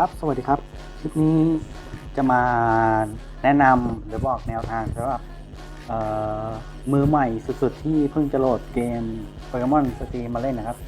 ครับ สวัสดีครับ คลิปนี้จะมาแนะนำหรือบอกแนวทางสำหรับเอ่อมือใหม่สุดๆ ที่เพิ่งจะโหลดเกม Pokemon Stream มาเล่นนะครับ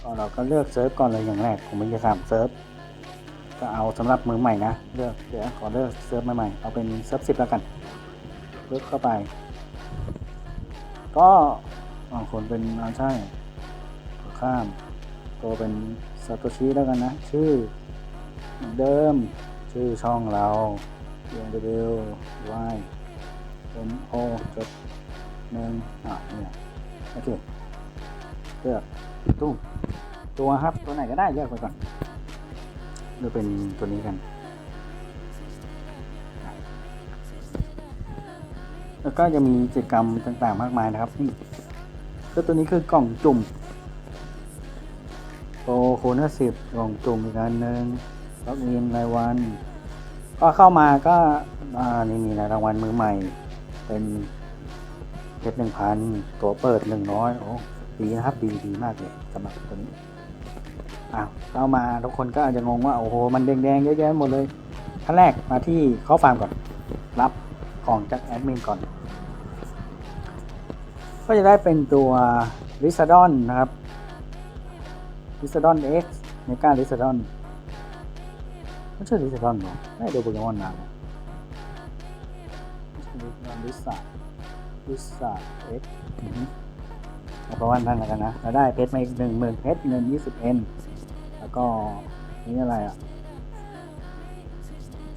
ก็เราก็เลือกเซิร์ฟก่อนเลยอย่างแรก ผมมีจะสามเซิร์ฟ ก็เอาสำหรับมือใหม่นะ เลือกเดี๋ยวขอเลือกเซิร์ฟใหม่ๆ เอาเป็นเซิร์ฟสิบแล้วกัน เลือกเข้าไป ก็บางคนเป็นอาใช่ข้ามตัวเป็นซาโตชิแล้วกันนะ ชื่อ เหมือนเดิมชื่อช่องเรา W Y M O จดหนึ่งอะเนี่ยโอเคเลือกตู้ตัวครับ ตัวไหนก็ได้เลือกไปก่อนเลือกเป็นตัวนี้กัน แล้วก็จะมีกิจกรรมต่างๆมากมายนะครับนี่ก็ตัวนี้คือกล่องจุ่มโปรคูณสิบกล่องจุ่มอีกอันหนึ่ง ล็อกอินรายวัน ก็เข้ามาก็อ่านี่มีรางวัลมือใหม่ เป็นเพชรหนึ่งพันตัวเปิดหนึ่งร้อยโอ้ดีนะครับดีดีมากเลยสำหรับตัวนี้อ้าวเข้ามาทุกคนก็อาจจะงงว่า โอ้โห มันแดงๆเยอะแยะหมดเลยขั้นแรกมาที่เข้าฟาร์มก่อน รับของจากแอดมินก่อน ก็จะได้เป็นตัวริซาดอนนะครับลิซาดอน X เมกาลิซาดอน ไม่ใช่ลิซาดอนหรอไม่ดูโปเกมอนนานไม่ใช่ลิซาลิซาลิซา X อือฮึเอาประมาณนั้นแล้วกันนะเราได้เพชรมาอีกหนึ่งหมื่นเพชรเงินยี่สิบเอ็นแล้วก็นี่อะไรอะ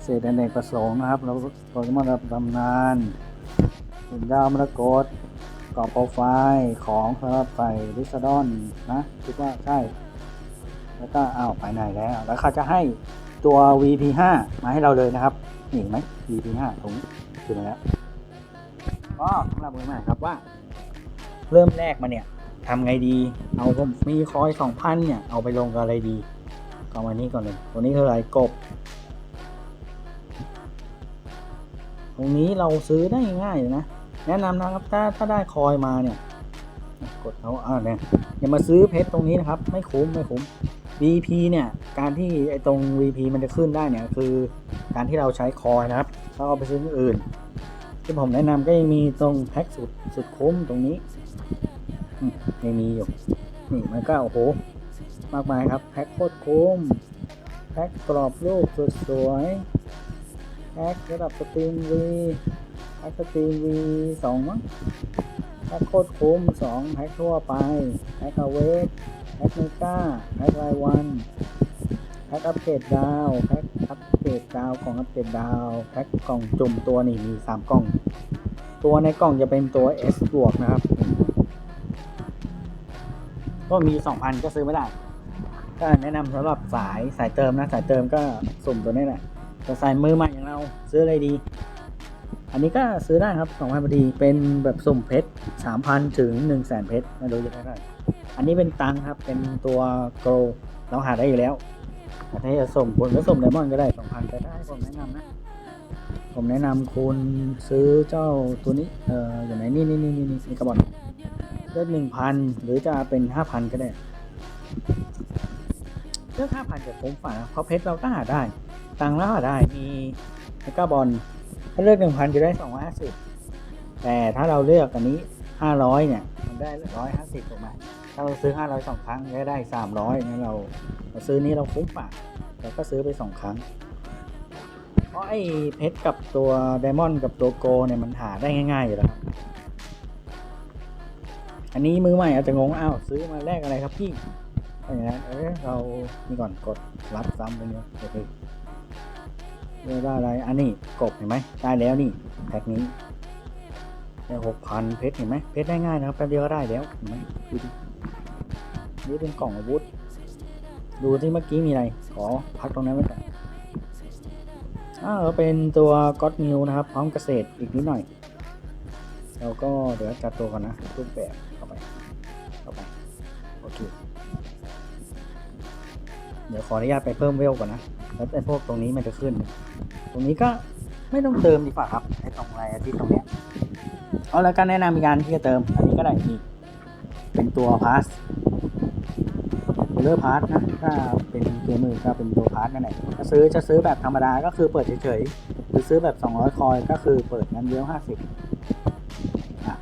เศษอเนกประสงค์นะครับแล้วโปเกมอนระดับตำนานหินดาวมรกตกรอบโปรไฟล์ของสำหรับใส่ลิซาดอนนะคิดว่าใช่ แล้วก็อ้าวไปไหนแล้ว แล้วเขาจะให้ ตัว VP5 มาให้เราเลยนะครับนี่เห็นไหม VP5 ถุงคือมาแล้วก็สำหรับมือใหม่ครับว่า เริ่มแรกมาเนี่ยทำไงดี เอาผมมีคอย2,000เนี่ย เอาไปลงกับอะไรดีก็มานี้ก่อนเลยตัวนี้คืออะไรกบ ตรงนี้เราซื้อได้ง่ายเลยนะ แนะนำนะครับถ้าถ้าได้คอยมาเนี่ย กดเขาอ่าเนี่ยอย่ามาซื้อเพชรตรงนี้นะครับ ไม่คุ้มไม่คุ้ม VP เนี่ย การที่ไอตรง VP มันจะขึ้นได้เนี่ยคือการที่เราใช้คอยนะครับ ถ้าเอาไปซื้ออื่น ที่ผมแนะนำก็ยังมีตรงแพ็กสุดสุดคุ้มตรงนี้ยังมีอยู่ นี่มันก็โอ้โห มากมายครับ แพ็กโคตรคุ้ม แพ็กกรอบรูปสดสวยแพ็กระดับสตรีมวีแพ็กสตรีมวีสองมั้งแพ็คโคตรคุ้ม2แพ็คทั่วไป แพ็คเอาเวท แพ็คเมกาแพ็ครายวันแพ็คอัปเกรดดาวแพ็คอัปเกรดดาวของอัปเกรดดาวแพ็คกล่องจุ่มตัวนี่มี3กล่อง ตัวในกล่องจะเป็นตัว S บวกนะครับ ก็มี2,000ก็ซื้อไม่ได้ก็แนะนำสำหรับสายสายเติมนะสายเติมก็สุ่มตัวนี้แหละแต่สายมือใหม่อย่างเราซื้ออะไรดี อันนี้ก็ซื้อได้ครับ2,000พอดีเป็นแบบสุ่มเพชร3,000ถึง1 0 0 0 0แสนเพชรม่รู้จะได้เท่าไหร่ อันนี้เป็นตังครับ เป็นตัวโกลเราหาได้อยู่แล้วแต่ถ้าจะสุ่มคุณก็สุ่มไดมอนด์ก็ได้2,000แต่ถ้าให้ผมแนะนำนะ ผมแนะนำคุณซื้อเจ้าตัวนี้ เอ่ออยู่ไหนนี่นี่นี่นี่นี่กระบอกเลือกหนึ่งพันหรือจะเป็นห้าพันก็ได้เลือกห้าพันจะคุ้มกว่านะเพราะเพชรเราก็หาได้ ตังค์เราหาได้มีเมกาบอลถ้าเลือกหนึ่งพันจะได้สองร้อยห้าสิบแต่ถ้าเราเลือกอันนี้ห้าร้อยเนี่ยมันได้ร้อยห้าสิบถูกไหม ถ้าเราซื้อห้าร้อยสองครั้งก็ได้สามร้อยงั้นเราเราซื้อนี้เราคุ้มกว่าเราก็ซื้อไปสองครั้ง เพราะไอ้เพชรกับตัวไดมอนด์กับตัวโกเนี่ยมันหาได้ง่ายๆอยู่แล้วครับอันนี้มือใหม่อาจจะงงอ้าวซื้อมาแลกอะไรครับพี่อะไรอย่างเงี้ยเออเรานี่ก่อนกดรับซ้ำไปเนี่ยโอเคเรียกว่าอะไรอันนี้กบเห็นไหมได้แล้วนี่แพ็คนี้ได้หกพันเพชรเห็นไหมเพชรได้ง่ายนะครับแป๊บเดียวก็ได้แล้วเห็นไหมดูดิ นี่เป็นกล่องอาวุธ ดูที่เมื่อกี้มีอะไร ขอพักตรงนั้นไว้ก่อนอ้าวเป็นตัวก็อดนิวนะครับ พร้อมเกษตรอีกนิดหน่อยแล้วก็เดี๋ยวจัดตัวก่อนนะรูปแบบเข้าไปเข้าไปโอเคเดี๋ยวขออนุญาตไปเพิ่มเวลก่อนนะแล้วแต่พวกตรงนี้มันจะขึ้น ตรงนี้ก็ไม่ต้องเติมดีกว่าครับไอ้ตรงอะไรที่ตรงเนี้ยเอาแล้วก็แนะนำมีการที่จะเติม อันนี้ก็ได้นี่เป็นตัวพาส เลอร์พาร์ทนะ ถ้าเป็นเกมมือก็เป็นตัวพาร์ทนั่นแหละถ้าซื้อจะซื้อแบบธรรมดาก็คือเปิดเฉยๆ หรือซื้อแบบ 200 คอยก็คือเปิดนั้นเยอะ50อะ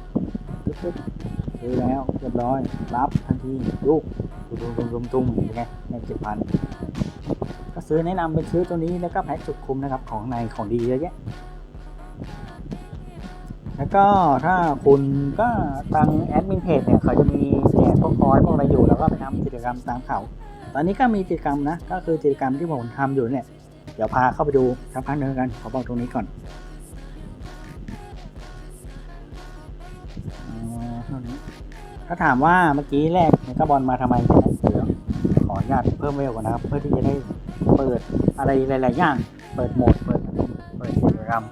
ปึ๊บๆซื้อแล้วเรียบร้อย รับทันทีลูกตุ้มตุ้มตุ้มตุ้มเป็นไงในเจ็ดพันก็ซื้อแนะนำเป็นซื้อตัวนี้แล้วก็แพ็คจุดคุ้มนะครับของในของดีเยอะแยะ ก็ถ้าคุณก็ทางแอดมินเพจเนี่ยเขาจะมีแจกพวกคอยพวกอะไรอยู่แล้วก็ไปทำกิจกรรมตามเขา ตอนนี้ก็มีกิจกรรมนะ ก็คือกิจกรรมที่ผมทำอยู่เนี่ย เดี๋ยวพาเข้าไปดูสักพักหนึงกัน ขอบอกตรงนี้ก่อนถ้าถามว่าเมื่อกี้แรกเมกาบอลมาทำไมใช่ไมเดี๋ยวขออนุญาตเพิ่มเวลก่อนนะครับ เพื่อที่จะได้เปิดอะไรหลาย ๆ อย่าง เปิดโหมด เปิดเปิดกิจกรรม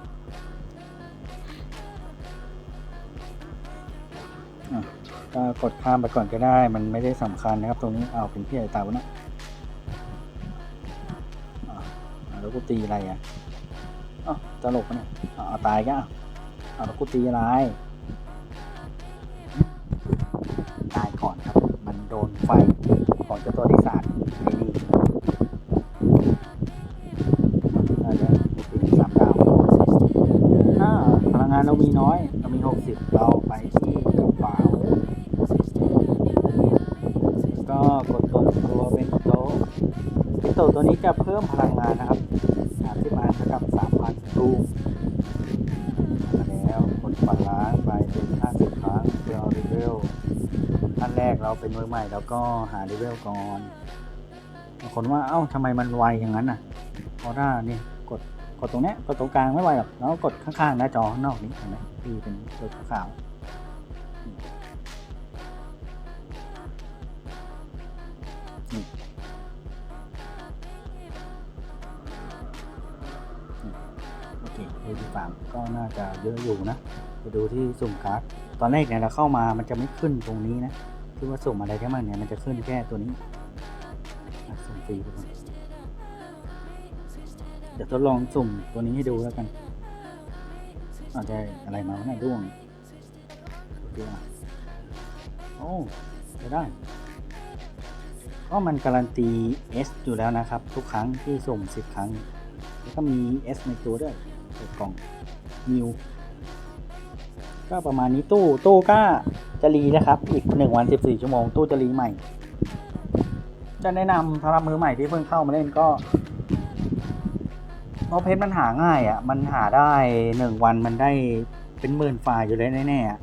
ก็กดข้ามไปก่อนก็ได้ มันไม่ได้สำคัญนะครับ ตรงนี้เอาเป็นพี่ใหญ่เตานะอะแล้วกูตีอะไรอะอ๋อตลกปะเนี่ยอะเอาตายก็เอาแล้วกูตีอะไร ตายก่อนครับ มันโดนไฟของเจ้าตัวที่สารไอ้นี่ได้แล้วกูตีสามดาวถ้าพลังงานเรามีน้อย เรามี 60 เราไปที่กระเป๋า ก็กดตัวตัวเป็นโตะเป็นโตตัวนี้จะเพิ่มพลังงานนะครับ30อันเท่ากับ3,000รูมมาแล้วกดฝันล้างไปเป็น50ครั้งเพื่อเอาเลเวลขั้นแรกเราเป็นมือใหม่แล้วก็หาเลเวลก่อนบางคนว่าเอ้าทำไมมันไวอย่างนั้นน่ะเพราะถ้านี่กดกดตรงเนี้ยกดตรงกลางไม่ไวหรอกแล้วกดข้างๆหน้าจอนอกนี้เห็นไหมที่เป็นตัวขาว สามก็น่าจะเยอะอยู่นะไปดูที่สุ่มการ์ดตอนแรกเนี่ยเราเข้ามามันจะไม่ขึ้นตรงนี้นะที่ว่าสุ่มอะไรแค่มันเนี่ยมันจะขึ้นแค่ตัวนี้อะสุ่มฟรีไปก่อนเดี๋ยวทดลองสุ่มตัวนี้ให้ดูแล้วกันอาจจะอะไรมาเนี่ยด้วงโอเคอะโอ้จะได้ก็มันการันตี S อยู่แล้วนะครับ ทุกครั้งที่สุ่ม10 ครั้ง แล้วก็มี S ในตัวด้วย กล่อง New ก็ประมาณนี้ตู้ตู้ก็จะรีนะครับ อีก1วัน14ชั่วโมงตู้จะรีใหม่ จะแนะนำสำหรับมือใหม่ที่เพิ่งเข้ามาเล่นก็เพราะเพชรมันหาง่ายอะ มันหาได้1วันมันได้เป็นหมื่นไฟล์อยู่เลยแน่ๆอะ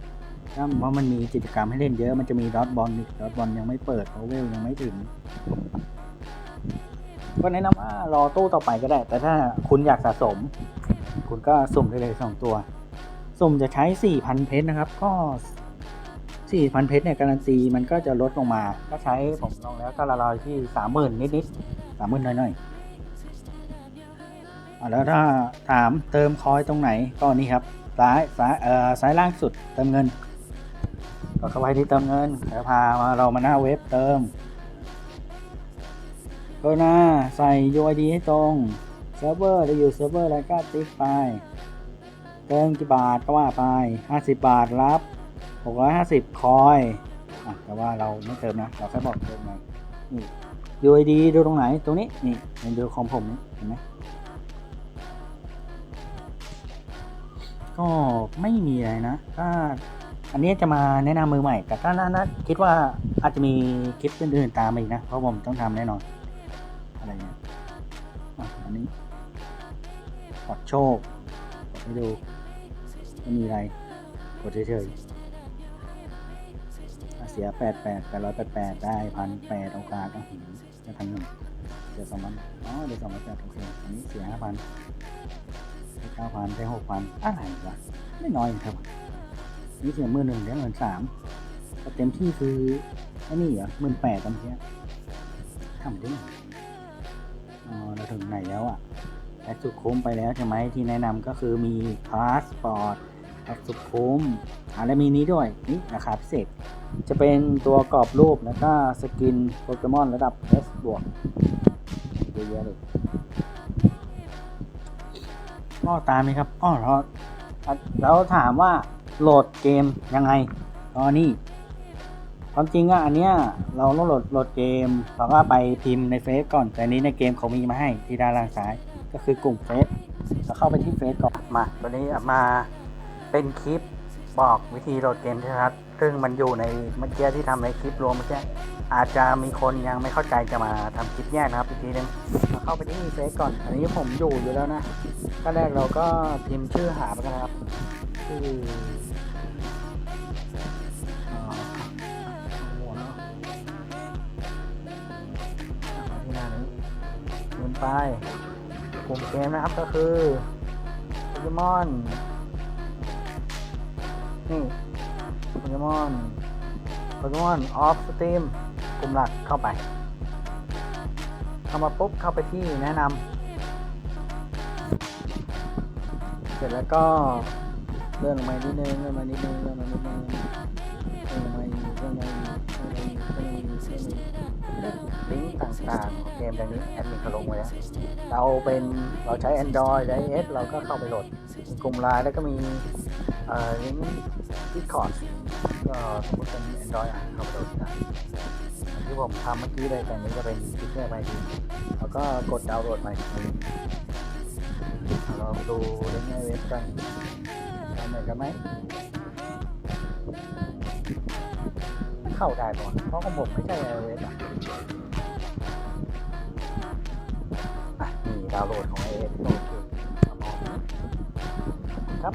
ถ้าเพราะมันมีกิจกรรมให้เล่นเยอะ มันจะมีดอทบอลอีกดอทบอลยังไม่เปิดเพราะเวลยังไม่ถึง ก็แนะนำว่ารอตู้ต่อไปก็ได้ แต่ถ้าคุณอยากสะสม คุณก็สุ่มได้เลยสองตัว สุ่มจะใช้ 4,000 เพชรนะครับ ก็ 4,000 เพชรเนี่ยการันตีมันก็จะลดลงมา ก็ใช้ผมลองแล้วก็ละลอยที่ 30,000 นิดๆ30,000หน่อยๆอะแล้วถ้าถามเติมคอยตรงไหนก็นี่ครับซ้ายซ้ายเอ่อซ้ายล่างสุดเติมเงินก็เข้าไปที่เติมเงินแล้วพามาเรามาหน้าเว็บเติมก็หน้าใส่ UID ให้ตรง เซิร์ฟเวอร์จะอยู่เซิร์ฟเวอร์อะไรก็ติ๊กไปเติมกี่บาทก็ว่าไป 50 บาทรับ 650 คอยอะแต่ว่าเราไม่เติมนะ เราแค่บอกเติมไงนี่ UID ดูตรงไหน ตรงนี้ นี่เห็นดูของผมนี่เห็นไหมก็ไม่มีอะไรนะ ถ้าอันนี้จะมาแนะนำมือใหม่ แต่ก็น่าน่าคิดว่าอาจจะมีคลิปอื่นๆตามมาอีกนะ เพราะผมต้องทำแน่นอน อะไรเงี้ยอะอัน กดโชคกดให้ดูไม่มีอะไรกดเฉยๆเสียแปดแปดแปดร้อยแปดแปดได้พันแปดโอกาสต้องเห็นได้พันหนึ่งเดี๋ยวสองพันอ๋อเดี๋ยวสองพันแปดโอเคอันนี้เสียห้าพันได้เก้าพันได้หกพันอะไรวะไม่น้อยครับ นี่เสียหมื่นหนึ่งได้หมื่นสามเต็มที่คือไอ้นี่เหรอหมื่นแปดตอนเนี้ยทำได้ไงอ๋อเราถึงไหนแล้วอะ แพ็กสุดคุ้มไปแล้วใช่ไหมที่แนะนำก็คือมีพาสปอร์ตแพ็กสุดคุ้มอ่าและมีนี้ด้วยนี่ราคาพิเศษ จะเป็นตัวกรอบรูปแล้วก็สกินโปเกมอนระดับ S บวกเยอะแยะเลยก็ตามนี้ครับอ้อแล้วแล้วถามว่าโหลดเกมยังไงก็นี่ความจริงอะอันเนี้ยเราต้องโหลดโหลดเกมเราก็ไปพิมพ์ในเฟซก่อน แต่นี้ในเกมเขามีมาให้ที่ด้านล่างซ้าย ก็คือกลุ่มเฟซเราเข้าไปที่เฟซก่อนมา ตัวนี้มาเป็นคลิปบอกวิธีโหลดเกมใช่ไหมครับ ซึ่งมันอยู่ในเมื่อกี้ที่ทำในคลิปรวมเมื่อกี้อาจจะมีคนยังไม่เข้าใจจะมาทำคลิปแยกนะครับอีกทีนึงเราเข้าไปที่เฟซก่อน อันนี้ผมอยู่อยู่แล้วนะก็แรกเราก็พิมพ์ชื่อหาไปกันนะครับชื่ออ่าหัวเนอะที่น้านี้เดินไป กลุ่มเกมนะครับก็คือโปเกมอนนี่โปเกมอนโปเกมอนออฟสตรีมกลุ่มหลักเข้าไปเข้ามาปุ๊บเข้าไปที่แนะนำเสร็จแล้วก็เลื่อนลงมานิดนึงเลื่อนมานิดนึงเลื่อนมานิดนึงเรื่อง อะไรเรื่องอะไรเรื่องอะไรเรื่องอะไรเรื่องอะไรลิงก์ต่างๆของเกมแบบนี้แอดมินเขาลงไว้แล้วเราเป็นเราใช้ Android และ iOS เราก็เข้าไปโหลดมีกลุ่มไลน์แล้วก็มีเอ่อลิงก์ Discord ก็สมมติเป็น Android อะเข้าไปโหลดได้ที่ผมทำเมื่อกี้เลยแต่นี้จะเป็นฟิกเกอร์ไปทีแล้วก็กดดาวน์โหลดไปเราดูเล่นในเว็บกันทำไหมือนกันไหม เข้าได้ก่อนเพราะของผมไม่ใช่ iOS อะอะนี่ดาวน์โหลดของ iOS โอเคเอามองครับ